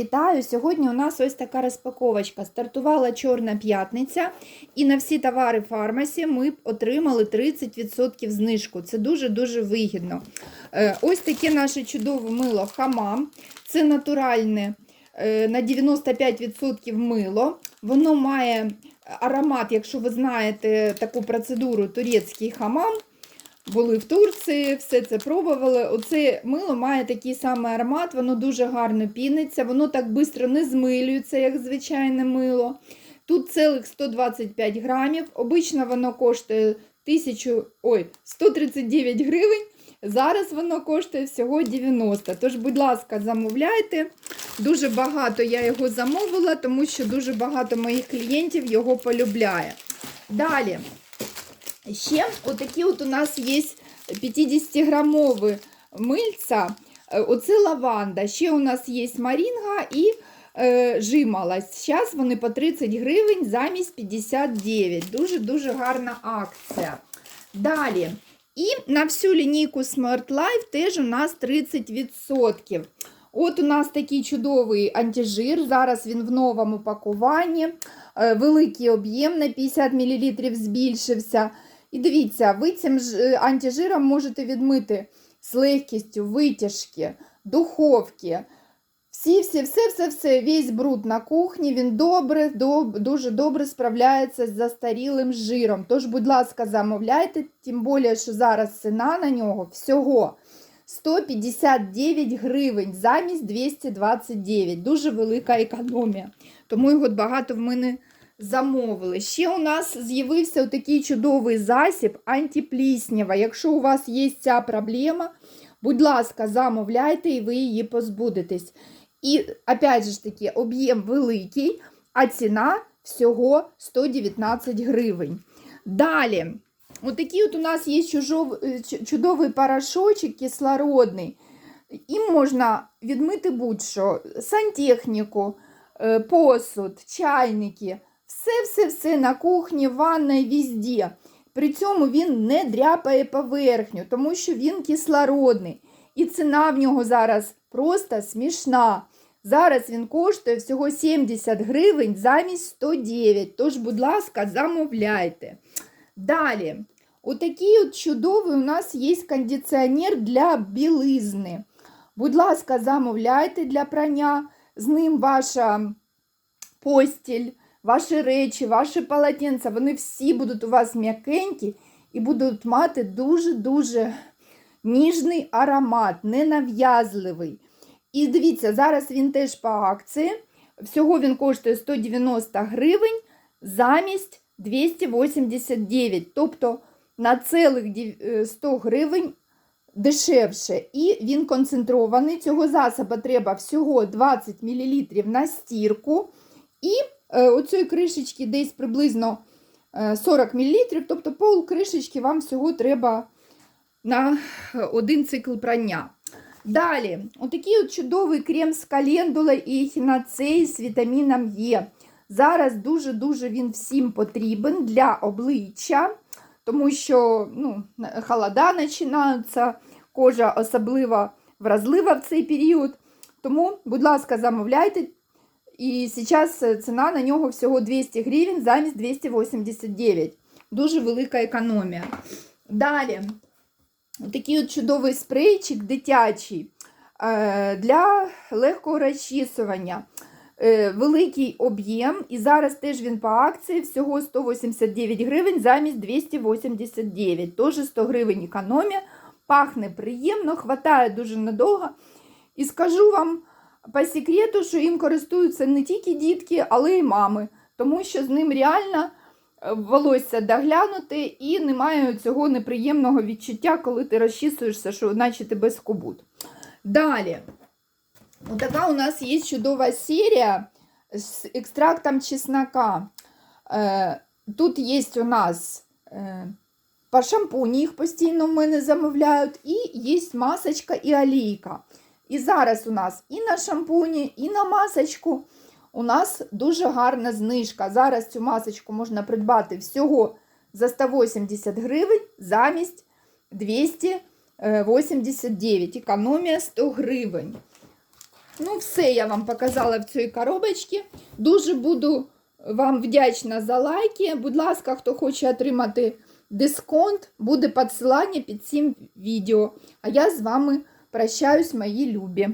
Вітаю! Сьогодні у нас ось така розпаковочка. Стартувала Чорна п'ятниця, і на всі товари фармасі ми отримали 30% знижку. Це дуже-дуже вигідно. Е, Ось таке наше чудове мило хамам. Це натуральне е, на 95% мило. Воно має аромат, якщо ви знаєте таку процедуру турецький хамам. Були в Турції, все це пробували. Оце мило має такий самий аромат, воно дуже гарно піниться, воно так швидко не змилюється, як звичайне мило. Тут цілих 125 грамів. Обично воно коштує 1000, ой, 139 гривень. Зараз воно коштує всього 90. Тож, будь ласка, замовляйте. Дуже багато я його замовила, тому що дуже багато моїх клієнтів його полюбляє. Далі. Ще отакі от у нас є 50-грамові мильця. Оце лаванда. Ще у нас є марінга і е, жималость. Зараз вони по 30 гривень замість 59. Дуже-дуже гарна акція. Далі. І на всю лінійку Smart Life теж у нас 30%. От у нас такий чудовий антижир. Зараз він в новому пакуванні. Е, Великий об'єм на 50 мл збільшився. І дивіться, ви цим е, антижиром можете відмити з легкістю витяжки, духовки. Всі, всі, все, все, все, весь бруд на кухні, він добре, доб, дуже добре справляється з застарілим жиром. Тож, будь ласка, замовляйте, тим більше, що зараз ціна на нього всього 159 гривень замість 229. Дуже велика економія. Тому його багато в мене замовили. Ще у нас з'явився такий чудовий засіб антипліснява. Якщо у вас є ця проблема, будь ласка, замовляйте і ви її позбудетесь. І, опять же таки, об'єм великий, а ціна всього 119 гривень. Далі, отакий от у нас є е, чудовий порошочок кислородний. Їм можна відмити будь-що, сантехніку, е, посуд, чайники. Все-все-все на кухні, ванной, везде. При цьому він не дряпає поверхню, тому що він кислородний. І ціна в нього зараз просто смішна. Зараз він коштує всього 70 гривень замість 109. Тож, будь ласка, замовляйте. Далі, отакий от чудовий у нас є кондиціонер для білизни. Будь ласка, замовляйте для прання. З ним ваша постіль, ваші речі, ваші полотенця, вони всі будуть у вас м'якенькі і будуть мати дуже-дуже ніжний аромат, ненав'язливий. І дивіться, зараз він теж по акції. Всього він коштує 190 гривень замість 289. Тобто на цілих е, 100 гривень дешевше. І він концентрований. Цього засобу треба всього 20 мл на стірку. І е, оцієї кришечки десь приблизно е, 40 мл, тобто пол кришечки вам всього треба на е, один цикл прання. Далі, отакий от чудовий крем з календула і ехінацеї з вітаміном Е. Зараз дуже-дуже він всім потрібен для обличчя, тому що ну, холода починаються, кожа особливо вразлива в цей період. Тому, будь ласка, замовляйте. І зараз ціна на нього всього 200 гривень замість 289. Дуже велика економія. Далі, такий от чудовий спрейчик дитячий е, для легкого розчісування. Е, Великий об'єм, і зараз теж він по акції всього 189 гривень замість 289. Теж 100 гривень економія. Пахне приємно, хватає дуже надовго. І скажу вам по секрету, що їм користуються не тільки дітки, але й мами, тому що з ним реально е, волосся доглянути і немає цього неприємного відчуття, коли ти розчісуєшся, що наче тебе скубуть. Далі. Така у нас є чудова серія з екстрактом чеснока. Е, Тут є у нас е, по шампуні, їх постійно в мене замовляють, і є масочка і олійка. І зараз у нас і на шампуні, і на масочку у нас дуже гарна знижка. Зараз цю масочку можна придбати всього за 180 гривень замість 289. Економія 100 гривень. Ну, все я вам показала в цій коробочці. Дуже буду вам вдячна за лайки. Будь ласка, хто хоче отримати дисконт, буде посилання під цим відео. А я з вами прощаюсь, мої любі.